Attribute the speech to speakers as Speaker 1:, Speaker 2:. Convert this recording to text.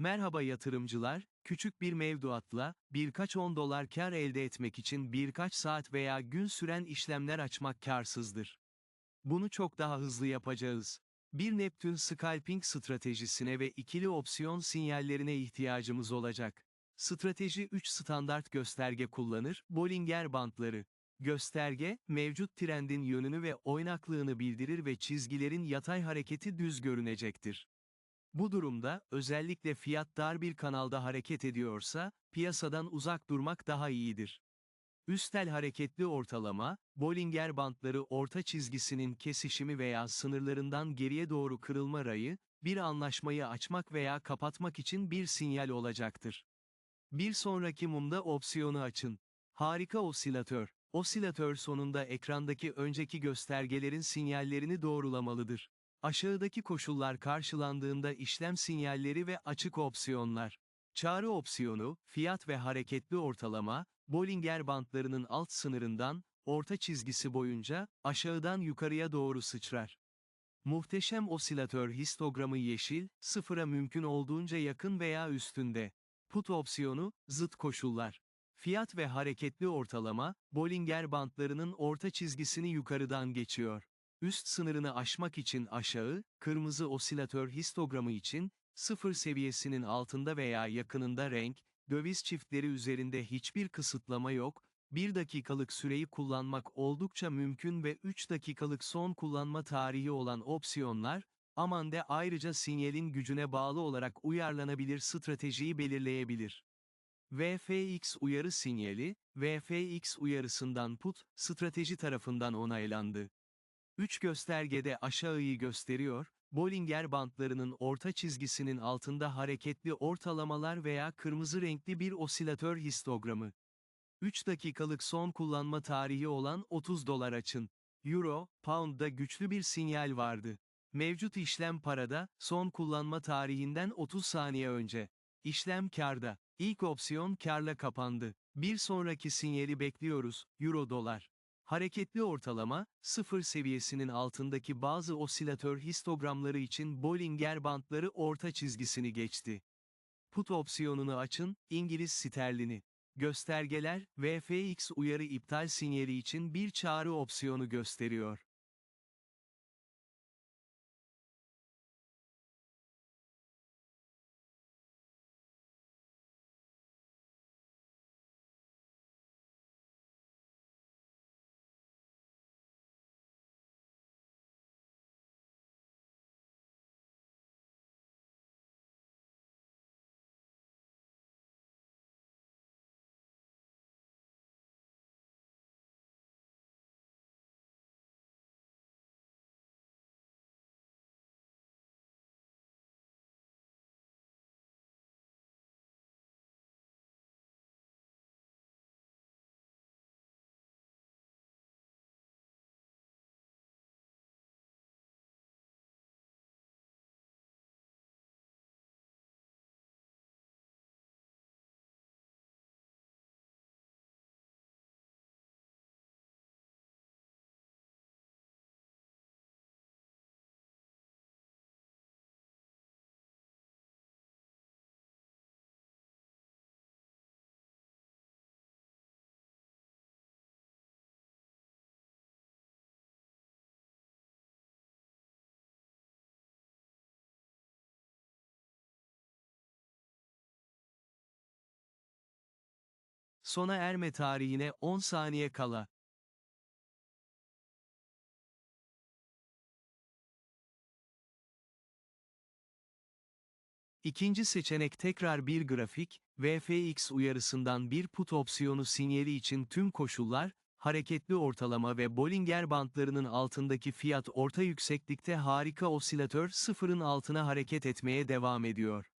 Speaker 1: Merhaba yatırımcılar, küçük bir mevduatla, birkaç on dolar kar elde etmek için birkaç saat veya gün süren işlemler açmak karsızdır. Bunu çok daha hızlı yapacağız. Bir Neptün scalping stratejisine ve ikili opsiyon sinyallerine ihtiyacımız olacak. Strateji 3 standart gösterge kullanır, Bollinger bantları. Gösterge, mevcut trendin yönünü ve oynaklığını bildirir ve çizgilerin yatay hareketi düz görünecektir. Bu durumda, özellikle fiyat dar bir kanalda hareket ediyorsa, piyasadan uzak durmak daha iyidir. Üstel hareketli ortalama, Bollinger bantları orta çizgisinin kesişimi veya sınırlarından geriye doğru kırılma rayı, bir anlaşmayı açmak veya kapatmak için bir sinyal olacaktır. Bir sonraki mumda opsiyonu açın. Harika osilatör. Osilatör sonunda ekrandaki önceki göstergelerin sinyallerini doğrulamalıdır. Aşağıdaki koşullar karşılandığında işlem sinyalleri ve açık opsiyonlar. Çağrı opsiyonu, fiyat ve hareketli ortalama, Bollinger bantlarının alt sınırından, orta çizgisi boyunca, aşağıdan yukarıya doğru sıçrar. Muhteşem osilatör histogramı yeşil, sıfıra mümkün olduğunca yakın veya üstünde. Put opsiyonu, zıt koşullar. Fiyat ve hareketli ortalama, Bollinger bantlarının orta çizgisini yukarıdan geçiyor. Üst sınırını aşmak için aşağı, kırmızı osilatör histogramı için, sıfır seviyesinin altında veya yakınında renk, döviz çiftleri üzerinde hiçbir kısıtlama yok, 1 dakikalık süreyi kullanmak oldukça mümkün ve 3 dakikalık son kullanma tarihi olan opsiyonlar, Amande ayrıca sinyalin gücüne bağlı olarak uyarlanabilir stratejiyi belirleyebilir. VFX uyarı sinyali, VFX uyarısından put, strateji tarafından onaylandı. 3 göstergede aşağıyı gösteriyor, Bollinger bantlarının orta çizgisinin altında hareketli ortalamalar veya kırmızı renkli bir osilatör histogramı. 3 dakikalık son kullanma tarihi olan 30 dolar açın. Euro, Pound'da güçlü bir sinyal vardı. Mevcut işlem parada, son kullanma tarihinden 30 saniye önce. İşlem karda. İlk opsiyon karla kapandı. Bir sonraki sinyali bekliyoruz, Euro dolar. Hareketli ortalama, sıfır seviyesinin altındaki bazı osilatör histogramları için Bollinger bantları orta çizgisini geçti. Put opsiyonunu açın, İngiliz sterlini. Göstergeler, VFX uyarı iptal sinyali için bir çağrı opsiyonu gösteriyor. Sona erme tarihine 10 saniye kala. İkinci seçenek tekrar bir grafik, VFX uyarısından bir put opsiyonu sinyali için tüm koşullar, hareketli ortalama ve Bollinger bantlarının altındaki fiyat orta yükseklikte harika osilatör sıfırın altına hareket etmeye devam ediyor.